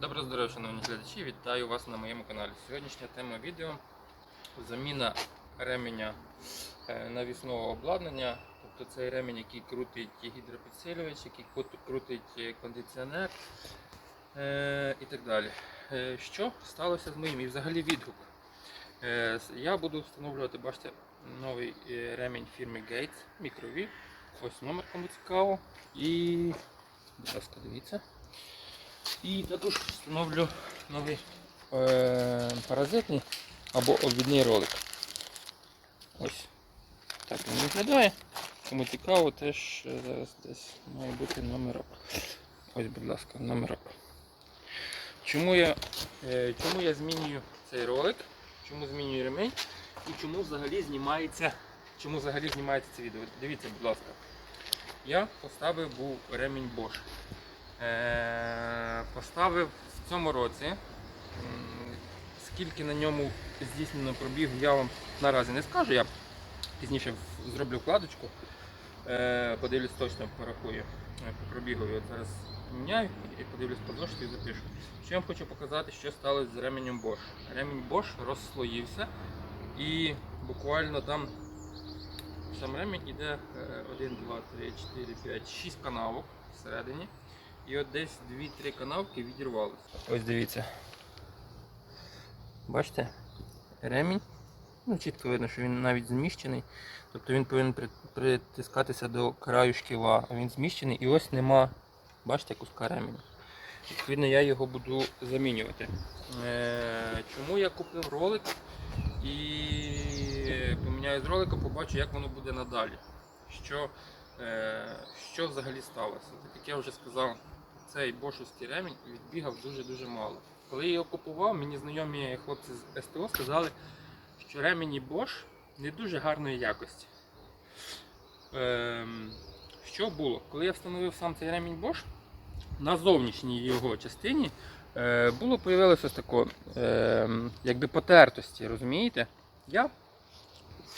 Доброго здоров'я, шановні глядачі! Вітаю вас на моєму каналі. Сьогоднішня тема відео заміна ременя е, навісного обладнання. Тобто цей ремінь, який крутить гідропідсилювач, який крутить е, кондиціонер е, і так далі. Що сталося з моїм і взагалі відгук? Я буду встановлювати, бачите, новий ремінь фірми Gates мікрові. Ось номер кому цікаво. І, будь ласка, дивіться. І також встановлю новий е, паразитний або обвідний ролик. Ось так він виглядає. Кому цікаво, теж е, зараз десь має бути номерок. Ось, будь ласка, номерок. Чому я, е, чому я змінюю цей ролик? Чому змінюю ремень? І чому взагалі знімається, чому взагалі знімається це відео? Дивіться, будь ласка. Я поставив був ремінь Bosch. Е, поставив в цьому році. Скільки на ньому здійснено пробігу, я вам наразі не скажу. Я пізніше зроблю вкладочку. Е, Подивлюсь точно, порахую е, по пробігу. От зараз міняю і подивлюсь по дошці і запишу. Що я вам хочу показати, що сталося з ременем Bosch. Ремінь Bosch розслоївся і буквально там сам ремінь іде 1, 2, 3, 4, 5, 6 канавок всередині. І от десь 2-3 канавки відірвалися. Ось дивіться. Бачите? Ремінь. Ну, чітко видно, що він навіть зміщений. Тобто він повинен притискатися до краю шківа, а він зміщений і ось нема, бачите, куска ременя. Відповідно, я його буду замінювати. Е, чому я купив ролик і поміняю з ролика, побачу, як воно буде надалі. Що, е, що взагалі сталося. Так як я вже сказав, цей бошовський ремінь відбігав дуже-дуже мало. Коли я його купував, мені знайомі хлопці з СТО сказали, що ремені Bosch не дуже гарної якості. Ем, що було? Коли я встановив сам цей ремінь Bosch, на зовнішній його частині е, було появилося тако, ем, якби потертості, розумієте? Я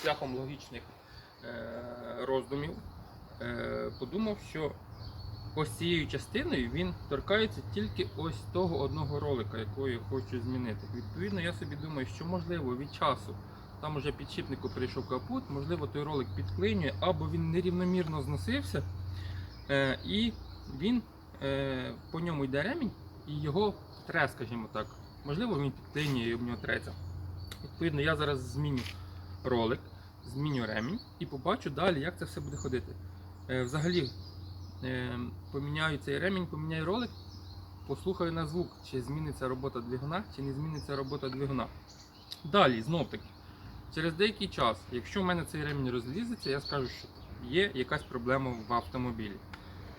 шляхом логічних е, роздумів е, подумав, що ось цією частиною він торкається тільки ось того одного ролика, якого я хочу змінити. Відповідно, я собі думаю, що можливо від часу там уже підшипнику перейшов капут, можливо, той ролик підклинює, або він нерівномірно зносився, е, і він е, по ньому йде ремінь, і його тре, скажімо так. Можливо, він підклинює і об нього треться. Відповідно, я зараз зміню ролик, зміню ремінь і побачу далі, як це все буде ходити. Е, взагалі, поміняю цей ремінь, поміняю ролик, послухаю на звук, чи зміниться робота двигуна, чи не зміниться робота двигуна. Далі, знов таки, через деякий час, якщо в мене цей ремінь розлізеться, я скажу, що є якась проблема в автомобілі.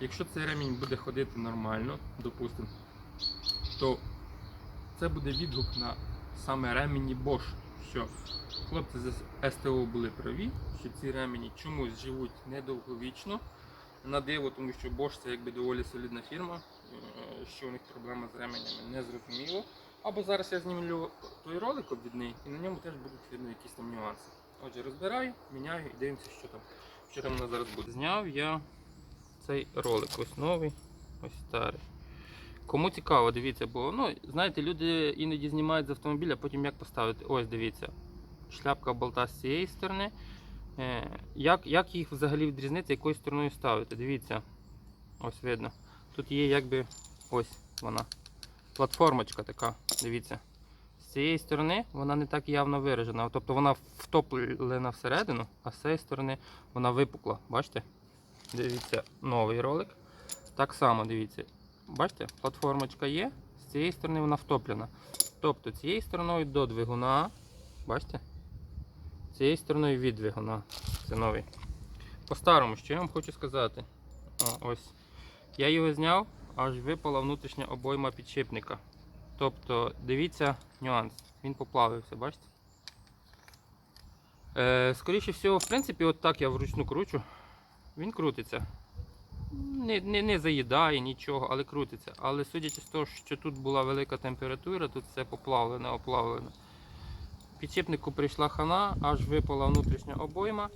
Якщо цей ремінь буде ходити нормально, допустимо, то це буде відгук на саме ремені Bosch, що хлопці з СТО були праві, що ці ремені чомусь живуть недовговічно. На диво, тому що Bosch це якби доволі солідна фірма, е, що у них проблема з ременями не зрозуміло. Або зараз я знімлю той ролик обвідний і на ньому теж будуть видно якісь там нюанси. Отже, розбираю, міняю і дивимося, що там, що там у нас зараз буде. Зняв я цей ролик, ось новий, ось старий. Кому цікаво, дивіться, бо ну, знаєте, люди іноді знімають з автомобіля, а потім як поставити. Ось дивіться. Шляпка болта з цієї сторони. Е, Як, як їх взагалі відрізнити, якою стороною ставити? Дивіться. Ось видно. Тут є якби ось вона. Платформочка така, дивіться. З цієї сторони вона не так явно виражена. Тобто вона втоплена всередину, а з цієї сторони вона випукла. Бачите? Дивіться, новий ролик. Так само дивіться. Бачите, платформочка є, з цієї сторони вона втоплена. Тобто цією стороною до двигуна. Бачите? Цією стороною від двигуна. Це новий. По-старому, що я вам хочу сказати. О, ось. Я його зняв, аж випала внутрішня обойма підшипника. Тобто, дивіться нюанс. Він поплавився, бачите? Е, скоріше всього, в принципі, от так я вручну кручу. Він крутиться. Не, не, не заїдає нічого, але крутиться. Але судячи з того, що тут була велика температура, тут все поплавлене, оплавлене. Підшипнику прийшла хана, аж випала внутрішня обойма.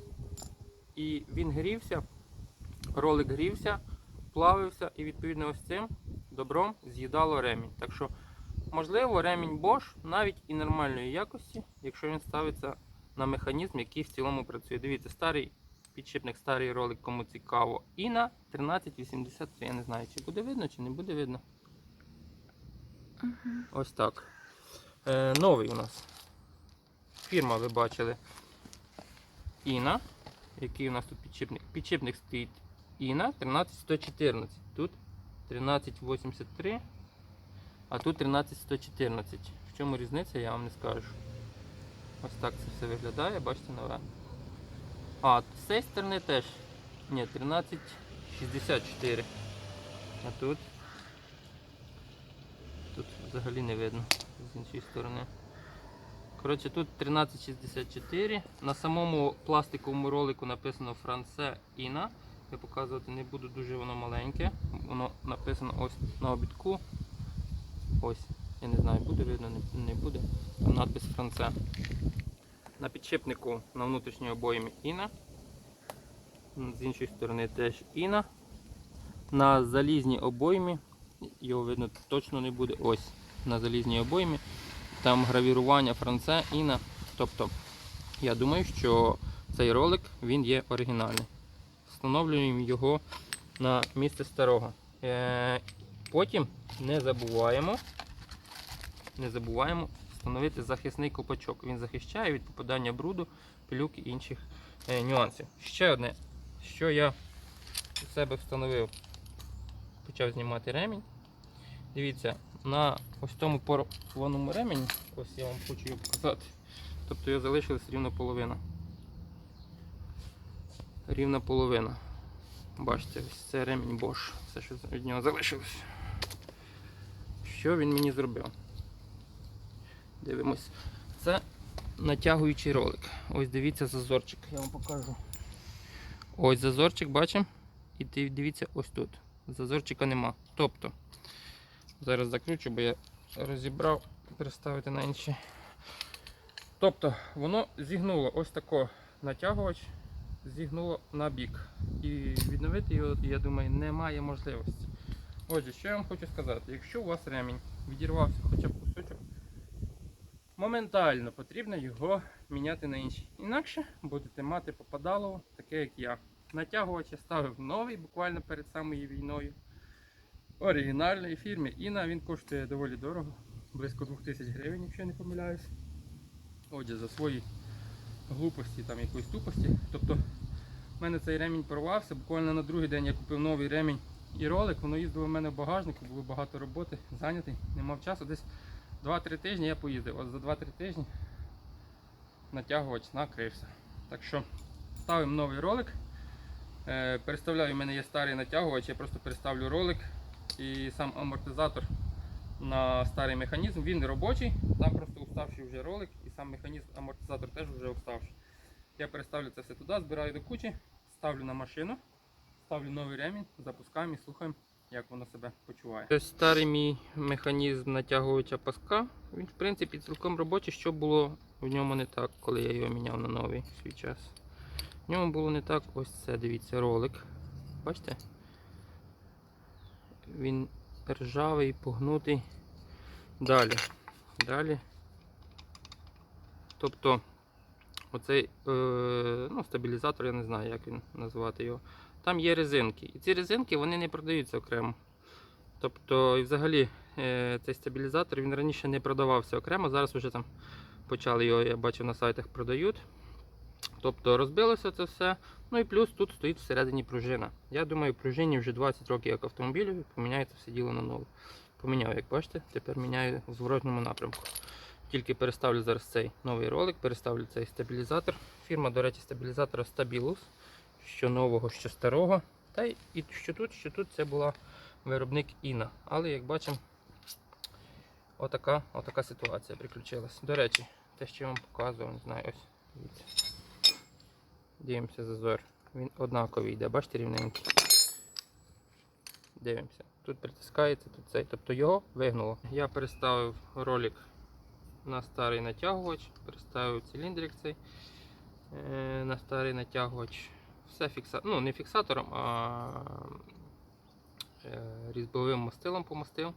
І він грівся, ролик грівся, плавився, і відповідно ось цим добром з'їдало ремінь. Так що, можливо, ремінь Bosch навіть і нормальної якості, якщо він ставиться на механізм, який в цілому працює. Дивіться, старий підшипник, старий ролик, кому цікаво. І на 1383. Я не знаю, чи буде видно, чи не буде видно. Ось так. Е, новий у нас. Фірма, ви бачили. Іна. Який у нас тут підшипник? Підшипник стоїть Іна 13114. Тут 1383, а тут 13114. В чому різниця, я вам не скажу. Ось так це все виглядає, бачите нове. А, з цієї сторони теж. Ні, 1364. А тут. Тут взагалі не видно з іншої сторони. Коротше, тут 1364. На самому пластиковому ролику написано Франце Іна. Я показувати не буду, дуже воно маленьке. Воно написано ось на обідку. Ось. Я не знаю, буде видно, не, буде. Там надпис Франце. На підшипнику на внутрішній обоймі Іна. З іншої сторони теж Іна. На залізній обоймі, його видно точно не буде. Ось на залізній обоймі. Там гравірування Франце Іна. Тобто, я думаю, що цей ролик він є оригінальний. Встановлюємо його на місце старого. Е, Потім не забуваємо, не забуваємо встановити захисний копачок. Він захищає від попадання бруду, пилюк і інших е, нюансів. Ще одне, що я у себе встановив, почав знімати ремінь. Дивіться, на ось тому порваному ремені, ось я вам хочу його показати. Тобто його залишилась рівно половина. Рівна половина. Бачите, ось це ремінь Bosch. Все, що від нього залишилось. Що він мені зробив? Дивимось. Це натягуючий ролик. Ось дивіться зазорчик, я вам покажу. Ось зазорчик, бачимо. І дивіться ось тут. Зазорчика нема. Тобто, зараз закручу, бо я розібрав, переставити на інші. Тобто, воно зігнуло ось тако натягувач, зігнуло на бік. І відновити його, я думаю, немає можливості. Отже, що я вам хочу сказати, якщо у вас ремінь відірвався хоча б кусочок, моментально потрібно його міняти на інший. Інакше будете мати попадало, таке як я. Натягувач я ставив новий, буквально перед самою війною. Оригінальної фірми Іна, він коштує доволі дорого, близько 2000 гривень, якщо я не помиляюсь. Отже, за свої глупості, там якоїсь тупості. Тобто в мене цей ремінь порвався. Буквально на другий день я купив новий ремінь і ролик. Воно їздило в мене в багажнику, було багато роботи, зайнятий, не мав часу. Десь 2-3 тижні я поїздив. От за 2-3 тижні натягувач накрився. Так що ставимо новий ролик. Е, переставляю, у мене є старий натягувач, я просто переставлю ролик і сам амортизатор на старий механізм. Він робочий, там просто уставший вже ролик і сам механізм амортизатор теж вже уставший. Я переставлю це все туди, збираю до кучі, ставлю на машину, ставлю новий ремінь, запускаємо і слухаємо, як воно себе почуває. Ось старий мій механізм натягувача паска. Він в принципі цілком робочий, що було в ньому не так, коли я його міняв на новий свій час. В ньому було не так, ось це, дивіться, ролик. Бачите? Він ржавий, погнутий. Далі. Далі. Тобто оцей е, ну, стабілізатор, я не знаю, як він назвати його. Там є резинки. І ці резинки вони не продаються окремо. Тобто, і взагалі е, цей стабілізатор він раніше не продавався окремо, зараз вже там почали його, я бачив на сайтах продають. Тобто розбилося це все. Ну і плюс тут стоїть всередині пружина. Я думаю, пружині вже 20 років як автомобілю, поміняється все діло на нове. Поміняв, як бачите, тепер міняю в зворотньому напрямку. Тільки переставлю зараз цей новий ролик, переставлю цей стабілізатор. Фірма, до речі, стабілізатора Stabilus. Що нового, що старого. Та й і що тут, що тут це була виробник Іна. Але як бачимо, отака, отака ситуація приключилась. До речі, те, що я вам показував, не знаю, ось. Дивимося зазор. Він однаковий йде, бачите рівненький. Дивимося. Тут притискається, тут цей. Тобто його вигнуло. Я переставив ролик на старий натягувач, переставив циліндрик цей е, на старий натягувач. Все фікса... ну не фіксатором, а е, різьбовим мастилом помастив,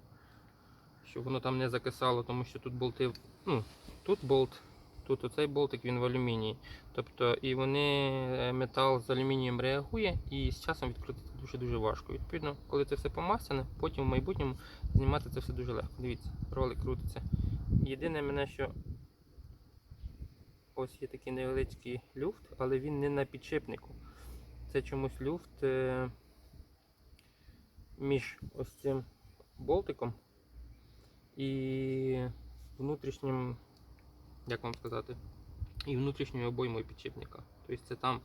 щоб воно там не закисало, тому що тут болти, ну, тут болт, тут оцей болтик він в алюмінії. Тобто і вони е, метал з алюмінієм реагує і з часом відкрутити дуже-дуже важко. Відповідно, коли це все помастяне, потім в майбутньому знімати це все дуже легко. Дивіться, ролик крутиться. Єдине мене, що ось є такий невеличкий люфт, але він не на підшипнику. Це чомусь люфт е, між ось цим болтиком і внутрішнім, як вам сказати, і внутрішньою обоймою підшипника. Тобто це там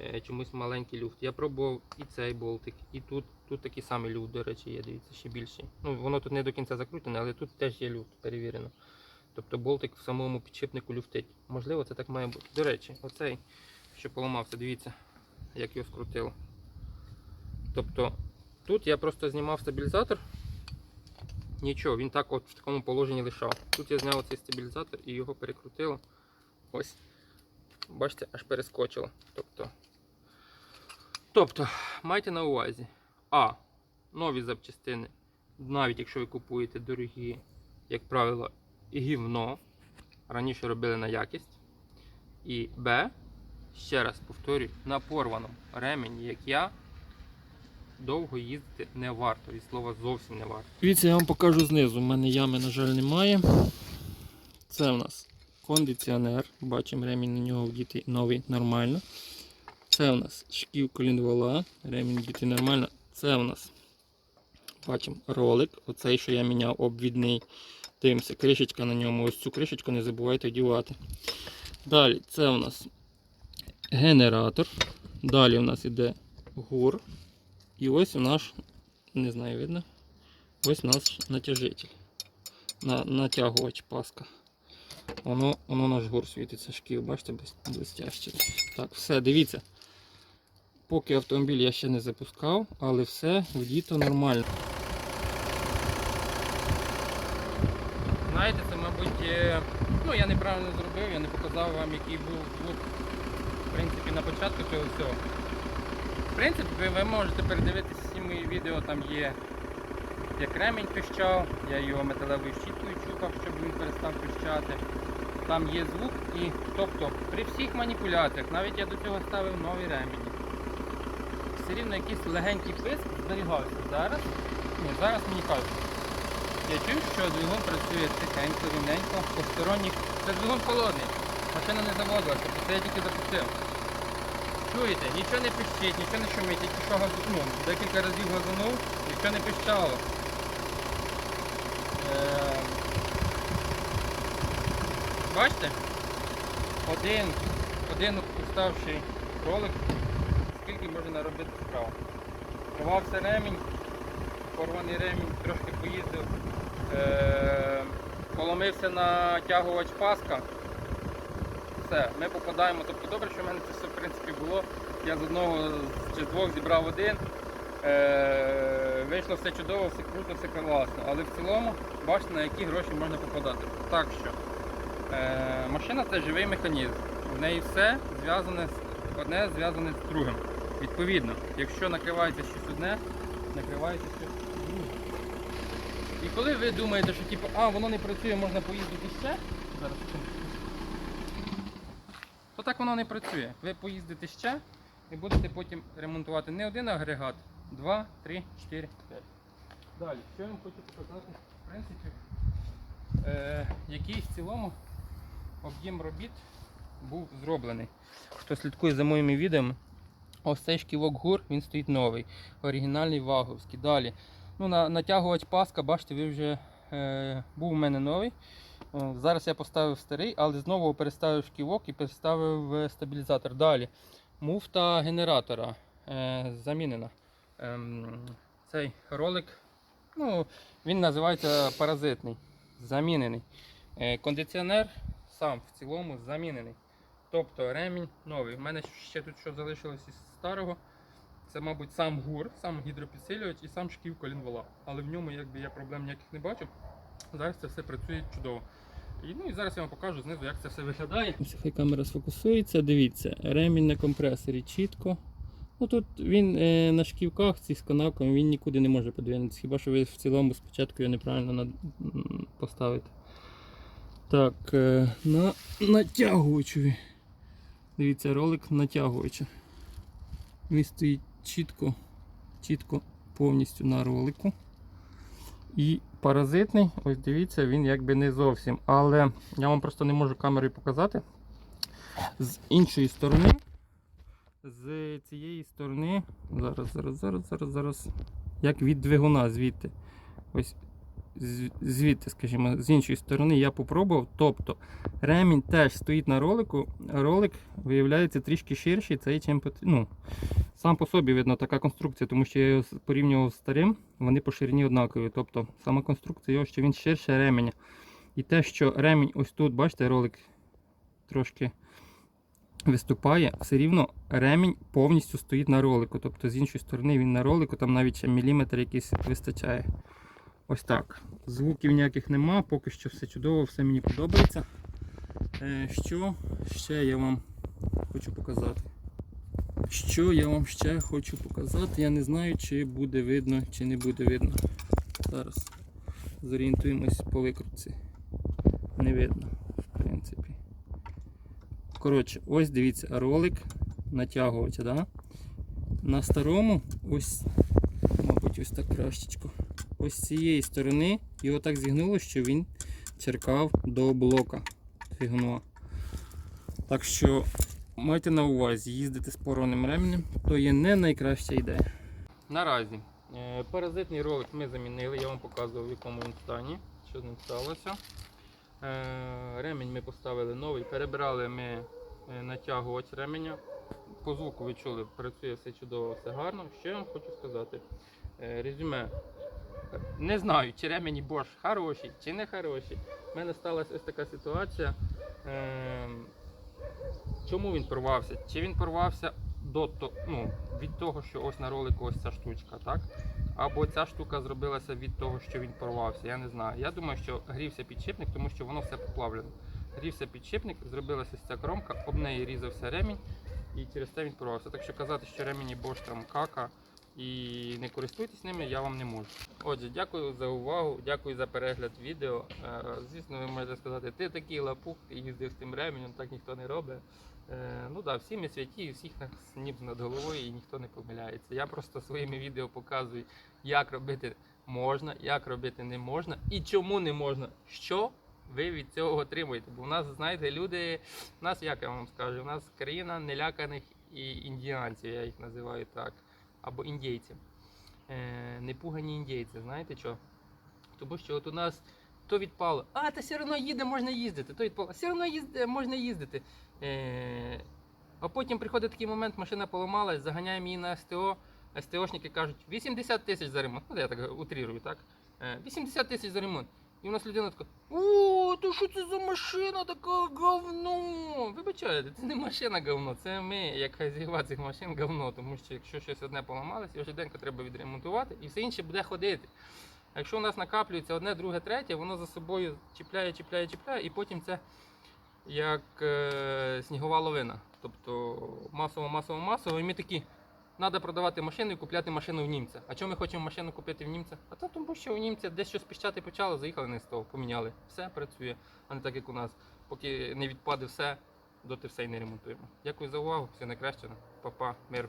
е, чомусь маленький люфт. Я пробував і цей болтик, і тут, тут такий самий люфт, до речі, є, дивіться, ще більший. Ну, воно тут не до кінця закрутене, але тут теж є люфт, перевірено. Тобто болтик в самому підшипнику люфтить. Можливо, це так має бути. До речі, оцей, що поламався, дивіться, як його скрутило. Тобто тут я просто знімав стабілізатор. Нічого, він так от в такому положенні лишав. Тут я зняв цей стабілізатор і його перекрутило. Ось. Бачите, аж перескочило. Тобто, тобто майте на увазі. А. Нові запчастини. Навіть якщо ви купуєте дорогі, як правило, гівно. Раніше робили на якість. І Б. Ще раз повторюю, на порваному ремені, як я, довго їздити не варто. Від слова зовсім не варто. Дивіться, я вам покажу знизу. У мене ями, на жаль, немає. Це у нас кондиціонер. Бачимо, ремінь на нього вдіти новий нормально. Це у нас шків колінвола. Ремінь вдіти нормально. Це у нас бачимо ролик. Оцей, що я міняв, обвідний. Дивимося, кришечка на ньому. Ось цю кришечку не забувайте вдівати. Далі, це у нас генератор. Далі у нас іде гур. І ось наш, не знаю, видно. Ось наш натяжитель. На, натягувач паска. Воно, воно наш гур світиться шків, бачите, блес- блестяще. Так, все, дивіться. Поки автомобіль я ще не запускав, але все вдіто нормально. Знаєте, це, мабуть, е, ну я неправильно зробив, я не показав вам, який був звук в принципі, на початку цього всього. Принципі, ви можете передивитися всі мої відео, там є як ремінь пищав, я його металевою щіткою чухав, щоб він перестав пищати. Там є звук і тобто при всіх маніпуляціях, навіть я до цього ставив нові ремені. Все рівно якийсь легенький писк зберігався. Зараз, ні, зараз мені кажуть. Я чую, що двигун працює тихенько, рівненько, посторонніх. Це двигун холодний. Машина не заводилася, це я тільки запустив. Чуєте, нічого не пищить, нічого не шумить, тільки газу, ну, декілька разів газанув, нічого не пищало. Е, Бачите? Один, один уставший кролик, скільки може наробити справ. Рвався ремінь, порваний ремінь, трошки поїздив, е, поломився на тягувач паска. Все, ми попадаємо. Тобто добре, що в мене це все. Я з одного чи з двох зібрав один. Е, вийшло все чудово, все круто, все класно. Але в цілому бачите, на які гроші можна попадати. Так що е, машина це живий механізм. В неї все зв'язане одне зв'язане з другим. Відповідно, якщо накривається щось одне, накривається щось друге. І коли ви думаєте, що типу, а воно не працює, можна поїздити ще. Зараз. То так воно не працює. Ви поїздите ще і будете потім ремонтувати не один агрегат, два, три, чотири, п'ять. Далі, що я вам хочу показати, в принципі, е, який в цілому об'єм робіт був зроблений. Хто слідкує за моїми відео, ось цей шківок гур, він стоїть новий, оригінальний ваговський. Далі. Ну, на, натягувач паска, бачите, ви вже е, був у мене новий. Зараз я поставив старий, але знову переставив шківок і переставив е, стабілізатор. Далі. Муфта генератора е, замінена. Ем, цей ролик, ну, він називається паразитний, замінений. Е, кондиціонер сам в цілому замінений. Тобто ремінь новий. У мене ще тут що залишилось із старого. Це, мабуть, сам гур, сам гідропідсилювач і сам шків колінвола. Але в ньому якби, я проблем ніяких не бачу. Зараз це все працює чудово. І, ну, і зараз я вам покажу знизу, як це все виглядає. Хай камера сфокусується, дивіться, ремінь на компресорі чітко. Ну тут він е, на шківках з канавками він нікуди не може подвинутися. Хіба що ви в цілому спочатку його неправильно над... поставите. Так, е, на натягувачеві. Дивіться, ролик натягувача. Він стоїть чітко, чітко повністю на ролику. І паразитний, ось дивіться, він якби не зовсім. Але я вам просто не можу камерою показати. З іншої сторони, з цієї сторони, зараз, зараз, зараз, зараз, зараз, як від двигуна звідти. Ось звідти, скажімо, з іншої сторони я попробував. Тобто ремінь теж стоїть на ролику. Ролик виявляється трішки ширший, цей чим ну, Сам по собі видно така конструкція, тому що я його порівнював з старим, вони по ширині однакові. Тобто сама конструкція його, що він ширше ременя. І те, що ремінь ось тут, бачите, ролик трошки виступає, все рівно ремінь повністю стоїть на ролику. Тобто з іншої сторони він на ролику, там навіть ще міліметр якийсь вистачає. Ось так. Звуків ніяких нема, поки що все чудово, все мені подобається. Е, Що ще я вам хочу показати? Що я вам ще хочу показати, я не знаю, чи буде видно, чи не буде видно. Зараз зорієнтуємось по викрутці. Не видно, в принципі. Коротше, ось дивіться, ролик натягувача, да? На старому, ось, мабуть, ось так кращечко. Ось з цієї сторони його так зігнуло, що він черкав до блока двигуна. Так що Майте на увазі, їздити з порваним ременем, то є не найкраща ідея. Наразі е, паразитний ролик ми замінили, я вам показував в якому він стані, що з ним сталося. Е, Ремінь ми поставили новий, перебрали ми е, натягувач ременя. По звуку ви чули, працює все чудово, все гарно. Що я вам хочу сказати? Резюме. Не знаю, чи ремені Bosch хороші, чи не хороші. У мене сталася ось така ситуація. Ем, Чому він порвався? Чи він порвався до, ну, від того, що ось на ролику ось ця штучка, так? Або ця штука зробилася від того, що він порвався, я не знаю. Я думаю, що грівся підшипник, тому що воно все поплавлено. Грівся підшипник, зробилася ця кромка, об неї різався ремінь і через те він порвався. Так що казати, що ремені Bosch там кака і не користуйтесь ними, я вам не можу. Отже, дякую за увагу, дякую за перегляд відео. Е, Звісно, ви можете сказати, ти такий лапух, ти їздив з тим ременем, так ніхто не робить. Е, Ну да, всі ми святі, всіх нас ніб над головою і ніхто не помиляється. Я просто своїми відео показую, як робити можна, як робити не можна і чому не можна. Що ви від цього отримуєте? Бо в нас, знаєте, люди, в нас, як я вам скажу, у нас країна неляканих і індіанців, я їх називаю так, або індійців. Е, непугані індійці, знаєте що? Тому що от у нас то відпало, а та все одно їде, можна їздити, то відпало, все одно їзде, можна їздити. Е, а потім приходить такий момент, машина поламалась, заганяємо її на СТО. СТОшники кажуть 80 тисяч за ремонт. Ну, я так утрірую, так? Е, 80 тисяч за ремонт. І у нас людина така: О, то що це за машина така говно? Вибачайте, це не машина говно, це ми, як хазяєва цих машин, говно. Тому що якщо щось одне поламалось, його швиденько треба відремонтувати, і все інше буде ходити. А якщо у нас накаплюється одне, друге, третє, воно за собою чіпляє, чіпляє, чіпляє, і потім це як е, снігова лавина. Тобто масово, масово, масово, і ми такі. Треба продавати машину і купляти машину в німця. А чому ми хочемо машину купити в німця? А то тому, що у німця десь щось піщати почало, заїхали на стол, поміняли. Все працює, а не так як у нас. Поки не відпаде все, доти все і не ремонтуємо. Дякую за увагу, все найкраще. Па-па, мир.